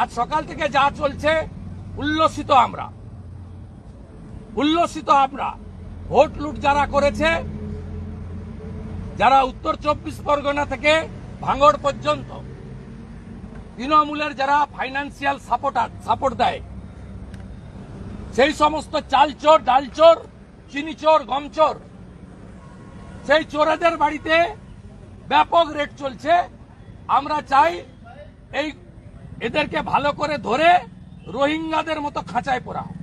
আজ সকাল থেকে যা চলছে, উল্লসিত আমরা। উল্লসিত আমরা। ভোট লুট যারা করেছে, যারা উত্তর চব্বিশ পরগনা থেকে ভাঙড় পর্যন্ত, তৃণমূলের যারা ফাইন্যান্সিয়াল সাপোর্টার সাপোর্ট দেয়, সেই সমস্ত চাল চোর ডাল চোর চিনি চোর গম চোর সেই চোরাদের বাড়িতে ব্যাপক রেট চলছে। আমরা চাই এই এদেরকে ভালো করে ধরে রোহিঙ্গাদের মতো খাঁচায় পড়া হোক।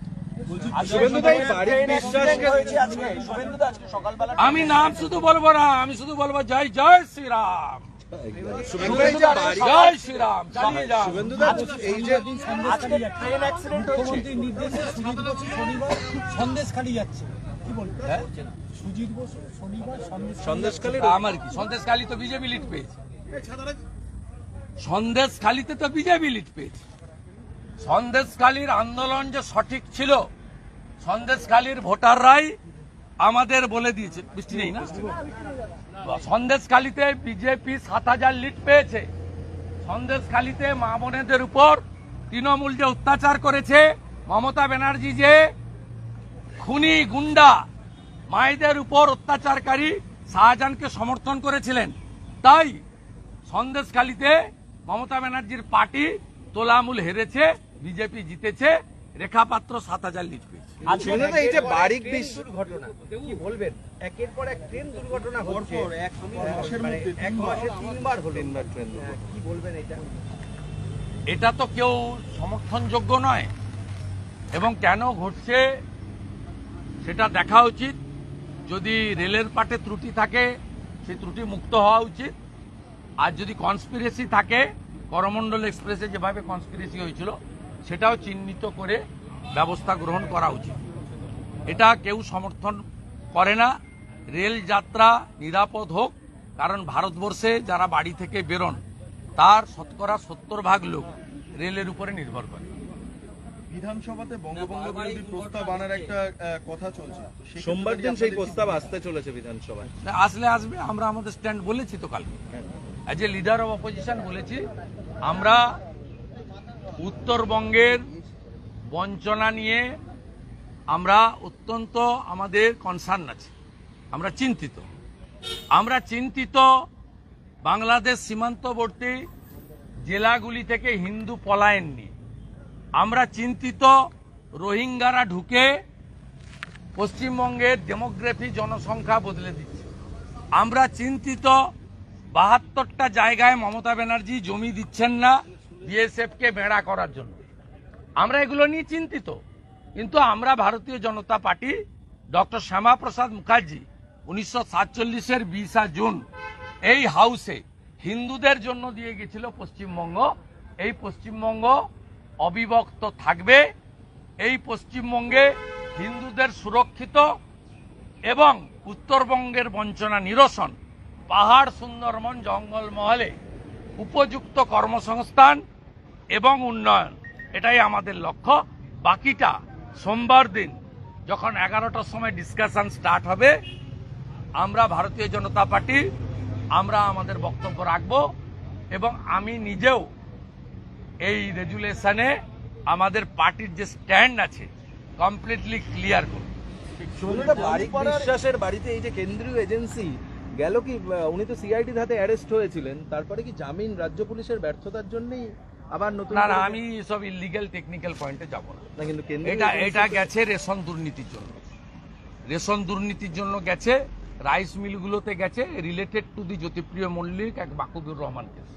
আমি নাম শুধু বলব না আমি শুধু বলব জয় জয় শ্রীরাম। জয় শ্রীরাম চালিয়ে যান। শুভেন্দুদা এই যে আজকে ট্রেন অ্যাক্সিডেন্ট হয়েছে। মুখ্যমন্ত্রীর নির্দেশে সুজিত বসু শনিবার সন্দেশ খালি যাচ্ছে। কি বলবেন সুজিত বসু শনিবার সন্দেশ সন্দেশখালীর আমার কি? সন্দেশখালী তো বিজেপি লিড পেয়েছে। সন্দেশখালীতে তো বিজেপি লিড পেয়েছে। সন্দেশখালীর আন্দোলন যে সঠিক ছিল, সন্দেশখালীর ভোটাররাই আমাদের বলে দিয়েছে। বৃষ্টি নেই না? সন্দেশখালীতে বিজেপি সাত হাজার লিড পেয়েছে। সন্দেশখালীতে মা বোনেদের উপর তৃণমূল যে অত্যাচার করেছে, মমতা ব্যানার্জি যে খুনি গুন্ডা মায়েদের উপর অত্যাচারকারী শাহজাহানকে সমর্থন করেছিলেন, তাই সন্দেশখালীতে মমতা ব্যানার্জির পার্টি তোলামূল হেরেছে বিজেপি জিতেছে রেখাপাত্র সাত হাজার লিড পেয়েছে। শুভেন্দুদা এই যে বাড়ির বিশ্বাস দুর্ঘটনা। কি বলবেন? একের পর এক ট্রেন দুর্ঘটনা হচ্ছে। এক মাসে তিনবার হলো। তিনবার ট্রেন হ্যাঁ, কি বলবেন এটা? এটা তো কেউ সমর্থনযোগ্য নয়। এবং কেন ঘটছে সেটা দেখা উচিত। যদি রেলের পাটে ত্রুটি থাকে সেই ত্রুটি মুক্ত হওয়া উচিত। আর যদি কনস্পিরেসি থাকে করমণ্ডল এক্সপ্রেসে যেভাবে কনস্পিরেসি হয়েছিল সেটাও চিহ্নিত করে ব্যবস্থা গ্রহণ করা উচিত। এটা কেউ সমর্থন করে না। রেল যাত্রা নিরাপদ হোক কারণ ভারতবর্ষে যারা বাড়ি থেকে বেরোন তার শতকরা সত্তর ভাগ লোক রেলের উপরে নির্ভর করে। বিধানসভাতে বঙ্গবন্ধু বিরোধী প্রস্তাব আনার একটা কথা চলছে। সোমবার দিন সেই প্রস্তাব আসতে চলেছে বিধানসভায়। আসলে আসবে আমরা আমাদের স্ট্যান্ড বলেছি তো কালকে। As a leader of opposition বলেছি, আমরা উত্তরবঙ্গের বঞ্চনা নিয়ে আমরা অত্যন্ত আমাদের কনসার্ন আছে, আমরা চিন্তিত। আমরা চিন্তিত বাংলাদেশ সীমান্তবর্তী জেলাগুলি থেকে হিন্দু পলায়ন নিয়ে। আমরা চিন্তিত রোহিঙ্গারা ঢুকে পশ্চিমবঙ্গের ডেমোগ্রাফি জনসংখ্যা বদলে দিচ্ছে। আমরা চিন্তিত বাহাত্তরটা জায়গায় মমতা ব্যানার্জি জমি দিচ্ছেন না বিএসএফকে বেড়া করার জন্য। আমরা এগুলো নিয়ে চিন্তিত। কিন্তু আমরা ভারতীয় জনতা পার্টি, ডক্টর শ্যামাপ্রসাদ মুখার্জি, উনিশশো সাতচল্লিশের বিশা জুন এই হাউসে হিন্দুদের জন্য দিয়ে গেছিল পশ্চিমবঙ্গ। এই পশ্চিমবঙ্গ অবিভক্ত থাকবে। এই পশ্চিমবঙ্গে হিন্দুদের সুরক্ষিত এবং উত্তরবঙ্গের বঞ্চনা নিরসন পাহাড় সুন্দরবন জঙ্গলমহলে উপযুক্ত কর্মসংস্থান এবং উন্নয়ন। এটাই আমাদের লক্ষ্য। বাকিটা সোমবার দিন, যখন এগারোটার সময় ডিসকাশন স্টার্ট হবে, আমরা ভারতীয় জনতা পার্টি, আমরা আমাদের বক্তব্য রাখব এবং আমি নিজেও এই রেজুলেশনে আমাদের পার্টির যে স্ট্যান্ড আছে কমপ্লিটলি ক্লিয়ার করব। বিশ্বাসের বাড়িতে এই যে কেন্দ্রীয় এজেন্সি গেল কি উনি তো সিআইডির হাতে অ্যারেস্ট হয়েছিলেন তারপরে কি জামিন রাজ্য পুলিশের ব্যর্থতার জন্যই আবার নতুন না না আমি সব ইলিগাল টেকনিক্যাল পয়েন্টে যাব না। না কিন্তু এটা এটা গেছে রেশন দুর্নীতির জন্য। রেশন দুর্নীতির জন্য গেছে রাইস মিলগুলোতে গেছে related to the Jyotipriya Mallick এক বাকুবুর রহমান কেস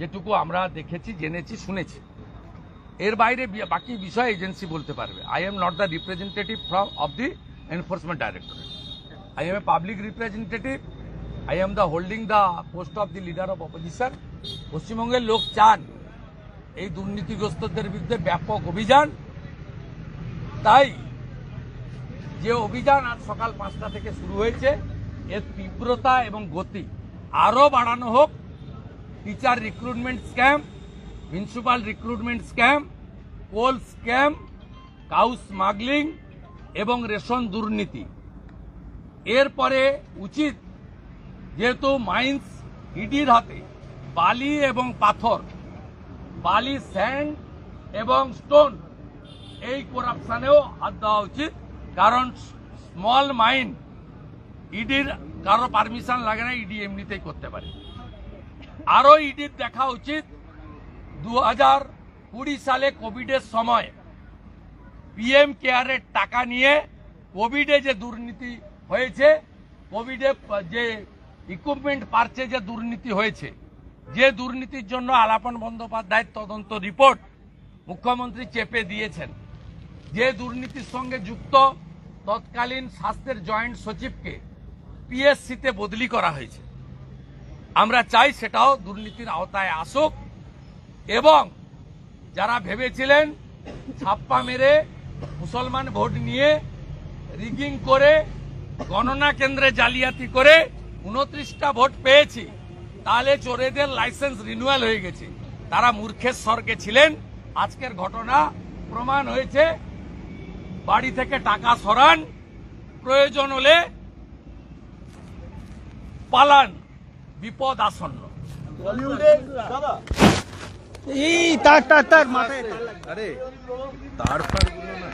যেটুকু আমরা দেখেছি জেনেছি শুনেছি। এর বাইরে বাকি বিষয় এজেন্সি বলতে পারবে। I am not the representative from of the enforcement directorate I am a public representative I am the holding the post of the leader of opposition পশ্চিমবঙ্গের লোক চান। এই দুর্নীতিগ্রস্তদের বিরুদ্ধে ব্যাপক অভিযান। তাই যে অভিযান আজ সকাল পাঁচটা থেকে শুরু হয়েছে, এর তীব্রতা এবং গতি আরও বাড়ানো হোক। Teacher recruitment scam municipal recruitment scam, coal scam, cow smuggling এবং রেশন দুর্নীতি। এরপরে উচিত যেহেতু মাইন্স ইডির হাতে বালি এবং পাথর, বালি, স্যান্ড এবং স্টোন এই করাপশনেও হাত দেওয়া উচিত। কারণ স্মল মাইন ইডির কারও পারমিশন লাগে না ইডি এমনিতেই করতে পারে। আরও ইডির দেখা উচিত দু হাজার কুড়ি সালে কোভিডের সময় পিএম কেয়ারের টাকা নিয়ে কোভিডে যে দুর্নীতি হয়েছে, কোভিডে যে ইকুইপমেন্ট পারচেজে দুর্নীতি হয়েছে, যে দুর্নীতির জন্য আলাপন বন্দ্যোপাধ্যায়ের তদন্ত রিপোর্ট মুখ্যমন্ত্রী চেপে দিয়েছেন। যে দুর্নীতির সঙ্গে যুক্ত তৎকালীন স্বাস্থ্যের জয়েন্ট সচিবকে পিএসসিতে বদলি করা হয়েছে। আমরা চাই সেটাও দুর্নীতির আওতায় আসুক এবং যারা ভেবেছিলেন ছাপ্পা মেরে মুসলমান ভোট নিয়ে রিগিং করে গণনা কেন্দ্রে জালিয়াতি করে উনত্রিশটা ভোট পেয়েছি তাহলে চোরেদের লাইসেন্স রিনুয়াল হয়ে গেছে তারা মূর্খের স্বর্গে ছিলেন আজকের ঘটনা প্রমাণ হয়েছে বাড়ি থেকে টাকা সরান প্রয়োজন হলে পালান বিপদ আসন্ন আরে তার ফারগুলো না